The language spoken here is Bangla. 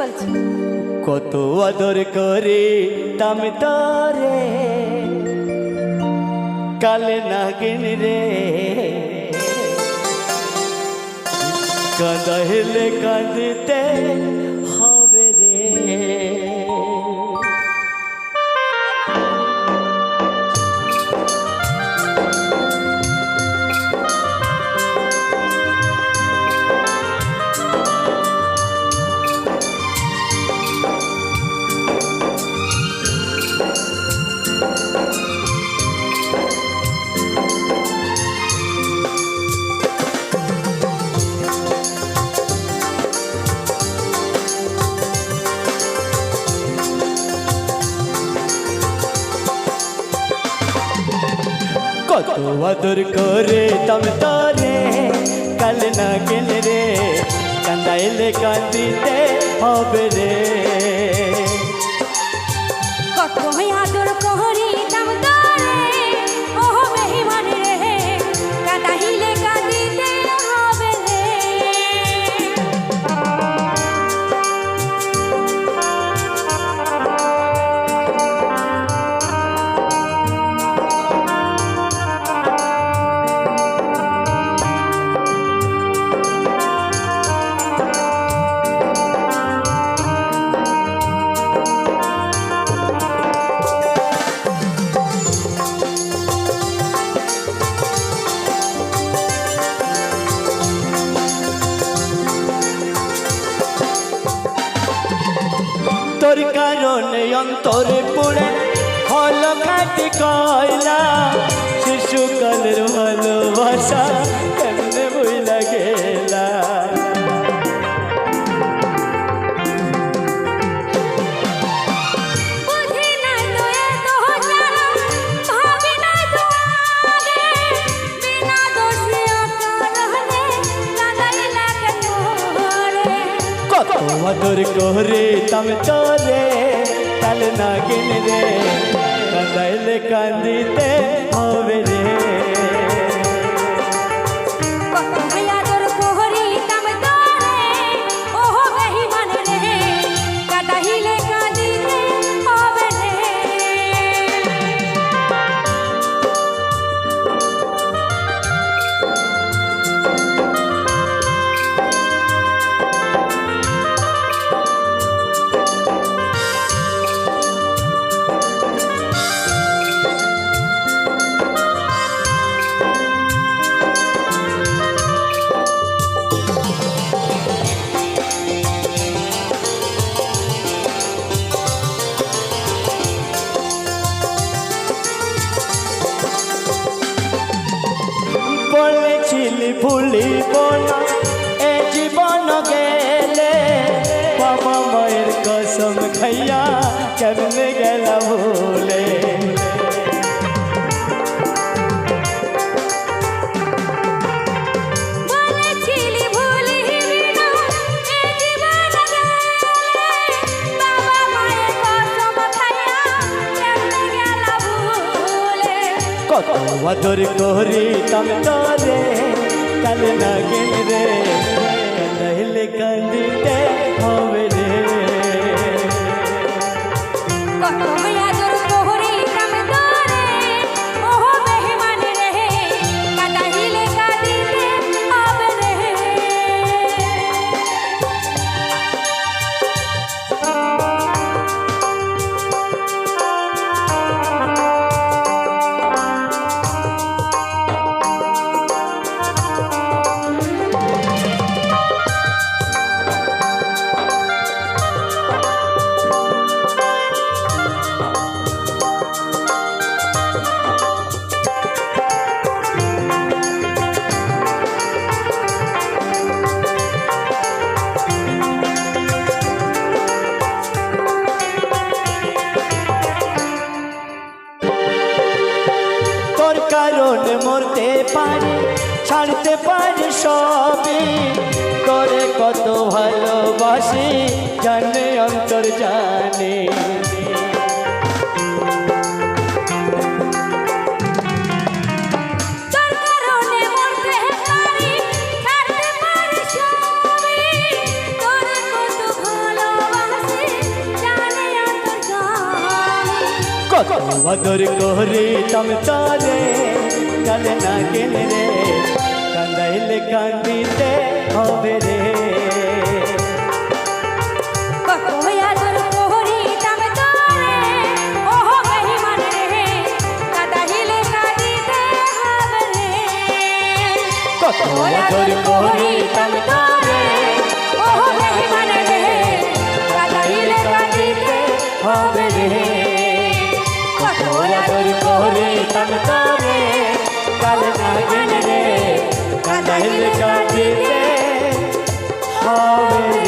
বলছি? কত আদর করে তাম তরে কালে নাগিন রে। কাঁদাইলে কাঁদিতে আদর করে তাম তরে না নাগিন রে কান্দাইলে কান্দিতে হবে রে। অন্তরে পুড়ে, হল খাটি কয়লা। শিশুকালের ভালোবাসা কেমনে কেন রে কত আদর করে তাম তোরে কাল নাগিন রে কাঁদাইলে কান্দিতে হবে খাইয়া কেমনে গেল ভুলে কত আদর করি তাম তরে কাল নাগিন রে কান্দিতে হবে রে কত আদর করি মরতে পারি ছাড়তে পারি সবই। করে কত ভালোবাসি জানে অন্তর জানে। কত বদর করে তম তারে। কালে না গেলে রে কান্দাইলে কান্দিতে হবে রে। কাঁদাইলে কাঁদিলে হবে।